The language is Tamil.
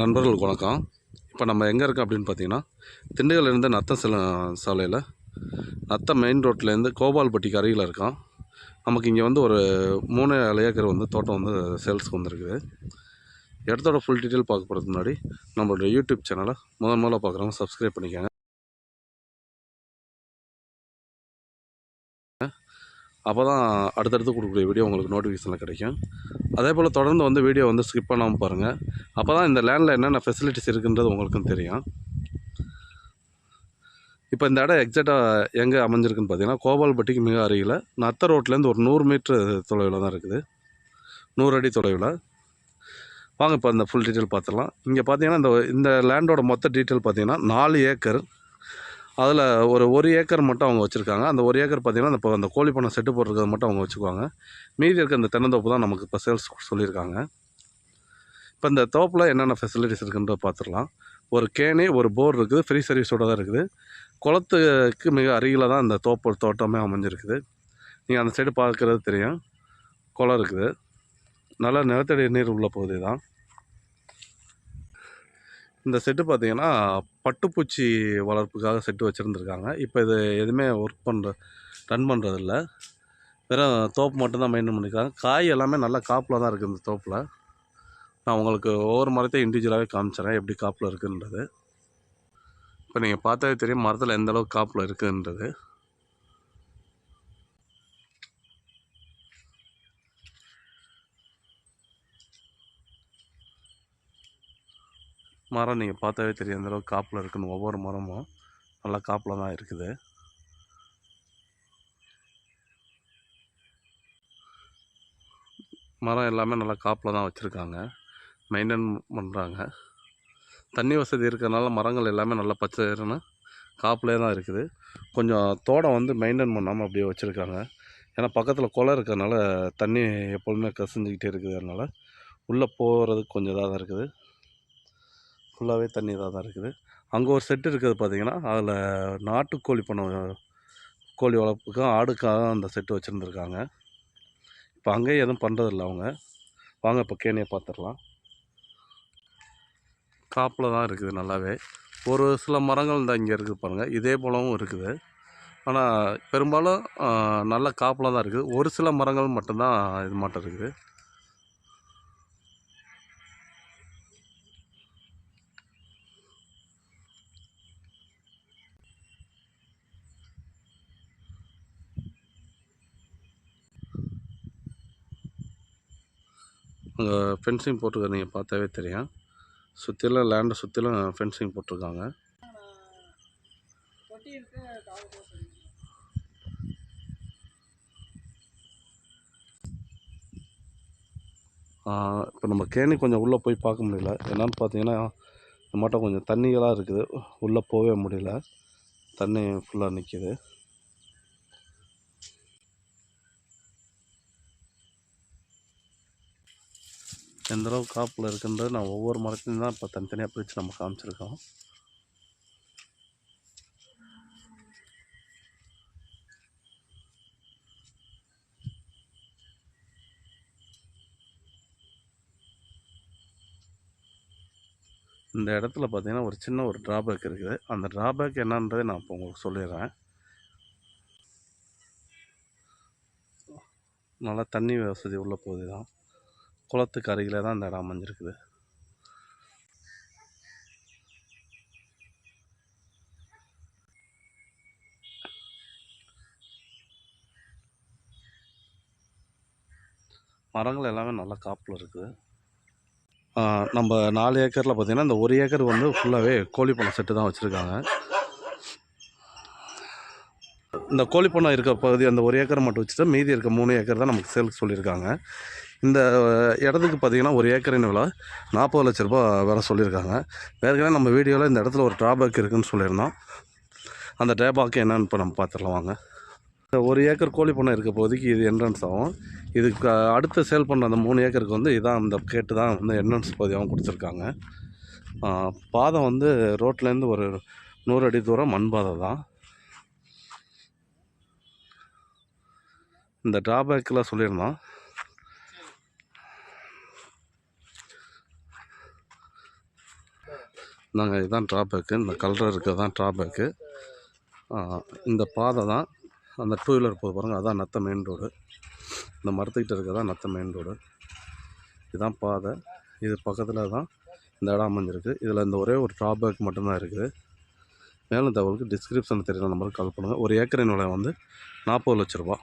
நண்பர்களுக்கு வணக்கம். இப்போ நம்ம எங்கே இருக்கோம் அப்படின்னு பார்த்தீங்கன்னா திண்டுக்கல்லேருந்து நத்தம் சில சாலையில் நத்தம் மெயின் ரோட்லேருந்து கோபால்பட்டிக்கு அருகில் இருக்கோம். நமக்கு இங்கே வந்து ஒரு மூணு ஏக்கர் வந்து தோட்டம் வந்து சேல்ஸுக்கு வந்திருக்குது. இடத்தோட ஃபுல் டீட்டெயில் பார்க்க போகிறதுக்கு முன்னாடி நம்மளோட யூடியூப் சேனலை முதல் முதல்ல பார்க்குறவங்க சப்ஸ்கிரைப் பண்ணிக்கோங்க. அப்போ தான் அடுத்தடுத்து கொடுக்கக்கூடிய வீடியோ உங்களுக்கு நோட்டிஃபிகேஷனில் கிடைக்கும். அதே போல் தொடர்ந்து வந்து வீடியோ வந்து ஸ்கிப் பண்ணாமல் பாருங்கள் அப்போ தான் இந்த லேண்டில் என்னென்ன ஃபெசிலிட்டிஸ் இருக்குன்றது உங்களுக்கும் தெரியும். இப்போ இந்த இடம் எக்ஸாக்டாக எங்கே அமைஞ்சிருக்குன்னு பார்த்தீங்கன்னா கோபால்பட்டிக்கு மிக அருகில் நத்த ரோட்லேருந்து ஒரு நூறு மீட்ரு தொலைவில் தான் இருக்குது. நூறு அடி தொலைவில். வாங்க இப்போ இந்த ஃபுல் டீட்டெயில் பார்த்துடலாம். இங்கே பார்த்தீங்கன்னா இந்த இந்த லேண்டோட மொத்த டீட்டெயில் பார்த்தீங்கன்னா நாலு ஏக்கர் அதில் ஒரு ஒரு ஏக்கர் மட்டும் அவங்க வச்சுருக்காங்க. அந்த ஒரு ஏக்கர் பார்த்திங்கன்னா இப்போ அந்த கோழி பண்ணை செட்டு போடுறது மட்டும் அவங்க வச்சுக்குவாங்க. மீதி இருக்க அந்த தென்னந்தோப்பு தான் நமக்கு இப்போ சேல்ஸ் சொல்லியிருக்காங்க. இப்போ இந்த தோப்பில் என்னென்ன ஃபெசிலிட்டிஸ் இருக்குன்றத பார்த்துடலாம் ஒரு கேனி ஒரு போர் இருக்குது ஃப்ரீ சர்வீஸோடு தான் இருக்குது. குளத்துக்கு மிக அருகில் தான் இந்த தோப்பு தோட்டமே அமைஞ்சிருக்குது. நீங்கள் அந்த சைடு பார்க்குறது தெரியும். குளம் இருக்குது. நல்லா நிலத்தடி நீர் உள்ள பகுதி தான். இந்த செட்டு பார்த்தீங்கன்னா பட்டுப்பூச்சி வளர்ப்புக்காக செட்டு வச்சுருந்துருக்காங்க. இப்போ இது எதுவுமே ஒர்க் பண்ணுற ரன் பண்ணுறதில்ல வெறும் தோப்பு மட்டும்தான் மெயின்டைன் பண்ணியிருக்காங்க காய் எல்லாமே நல்லா காப்பில் தான் இருக்குது இந்த தோப்பில். நான் உங்களுக்கு ஒவ்வொரு மரத்தையும் இண்டிவிஜுவலாகவே காமிச்சிடறேன் எப்படி காப்பில் இருக்குன்றது. இப்போ நீங்கள் பார்த்தாவே தெரியும் மரத்தில் எந்த அளவுக்கு காப்பில் இருக்குன்றது. மரம் நீங்கள் பார்த்தாவே தெரியும் அந்தளவுக்கு காப்பில் இருக்குன்னு. ஒவ்வொரு மரமும் நல்லா காப்பில் தான் இருக்குது. மரம் எல்லாமே நல்லா காப்பில் தான் வச்சுருக்காங்க. மெயின்டைன் பண்ணுறாங்க தண்ணி வசதி இருக்கிறனால மரங்கள் எல்லாமே நல்லா பச்சைன்னு காப்பிலே தான் இருக்குது. கொஞ்சம் தோட்டம் வந்து மெயின்டைன் பண்ணாமல் அப்படியே வச்சுருக்காங்க. ஏன்னா பக்கத்தில் குளம் இருக்கிறதுனால தண்ணி எப்பொழுதுமே கசிஞ்சிக்கிட்டே இருக்குது அதனால் உள்ளே போகிறதுக்கு கொஞ்சம் இதாக தான் இருக்குது. ஃபுல்லாகவே தண்ணி இதாக தான் இருக்குது. அங்கே ஒரு செட்டு இருக்குது பார்த்தீங்கன்னா அதில் நாட்டுக்கோழி பண்ண கோழி வளர்ப்புக்கும் ஆடுக்காக அந்த செட்டு வச்சுருந்துருக்காங்க. இப்போ அங்கேயும் எதுவும் பண்ணுறதில்ல அவங்க. வாங்க இப்போ கேணியை பார்த்துடலாம் காப்பில் தான் இருக்குது நல்லாவே. ஒரு சில மரங்கள் தான் இங்கே இருக்குது பாருங்கள் இதே போலவும் இருக்குது. ஆனால் பெரும்பாலும் நல்ல காப்பில் தான் இருக்குது. ஒரு சில மரங்கள் மட்டும்தான் இது மாட்டம் இருக்குது. அங்கே ஃபென்சிங் போட்டிருக்க நீங்கள் பார்த்தாவே தெரியும். சுற்றிலும் லேண்டை சுற்றிலும் ஃபென்சிங் போட்டிருக்காங்க. இப்போ நம்ம கேணி கொஞ்சம் உள்ளே போய் பார்க்க முடியல. என்னென்னு பார்த்தீங்கன்னா இந்த கொஞ்சம் தண்ணிகளாக இருக்குது. உள்ளே போகவே முடியல. தண்ணி ஃபுல்லாக நிற்கிது எந்த அளவு காப்பில் இருக்குன்றது நான் ஒவ்வொரு மரத்துலையும் தான் இப்போ தனித்தனியாக பிரித்து நம்ம காமிச்சிருக்கோம். இந்த இடத்துல பார்த்தீங்கன்னா ஒரு சின்ன ஒரு ட்ராபேக் இருக்குது. அந்த ட்ராபேக் என்னன்றதை நான் இப்போ உங்களுக்கு சொல்லிடுறேன். நல்லா தண்ணி வசதி உள்ள பகுதி தான் குளத்துக்கு அருகில் தான் இந்த இடம் அமைஞ்சிருக்குது. மரங்கள் எல்லாமே நல்லா காப்பில் இருக்குது. நம்ம நாலு ஏக்கரில் பார்த்தீங்கன்னா இந்த ஒரு ஏக்கர் வந்து ஃபுல்லாகவே கோழி பண்ணை செட்டு தான் வச்சுருக்காங்க. இந்த கோழி பண்ணை இருக்க பகுதி அந்த ஒரு ஏக்கர் மட்டும் வச்சுட்டு மீதி இருக்க மூணு ஏக்கர் தான் நமக்கு சேல்ஸ் சொல்லியிருக்காங்க. இந்த இடத்துக்கு பார்த்தீங்கன்னா ஒரு ஏக்கரின் விலை நாற்பது லட்ச ரூபா வேலை சொல்லியிருக்காங்க. ஏற்கனவே நம்ம வீடியோவில் இந்த இடத்துல ஒரு ட்ராபேக் இருக்குதுன்னு சொல்லியிருந்தோம். அந்த ட்ராபேக் என்னென்னு இப்போ நம்ம பார்த்துடலாம் வாங்க. இந்த ஒரு ஏக்கர் கோழி பண்ணை இருக்க பகுதிக்கு இது என்ட்ரன்ஸ் ஆகும். இதுக்கு அடுத்து சேல் பண்ண அந்த மூணு ஏக்கருக்கு வந்து இதான் அந்த கேட்டு தான் வந்து என்ட்ரன்ஸ் பகுதியாகவும் கொடுத்துருக்காங்க. பாதம் வந்து ரோட்லேருந்து ஒரு நூறு அடி தூரம் மண் பாதை தான். இந்த ட்ராபேக்கில் சொல்லியிருந்தோம். நாங்கள் இதுதான் ட்ராபேக்கு இந்த கலர் இருக்கிறது தான் ட்ராபேக்கு இந்த பாதை தான் அந்த டூ வீலர் போது பாருங்கள் அதான் நத்த மெயின் ரோடு இந்த மரத்துக்கிட்ட இருக்கிறதான் நத்த மெயின் ரோடு இதுதான் பாதை. இது பக்கத்தில் தான் இந்த இடம் அமைஞ்சிருக்கு. இதில் இந்த ஒரே ஒரு ட்ராபேக் மட்டும்தான் இருக்குது. மேலும் தகவலுக்கு டிஸ்கிரிப்ஷனில் தெரியுற நம்பருக்கு கால் பண்ணுங்கள் ஒரு ஏக்கரின் விலை வந்து நாற்பது லட்ச ரூபா.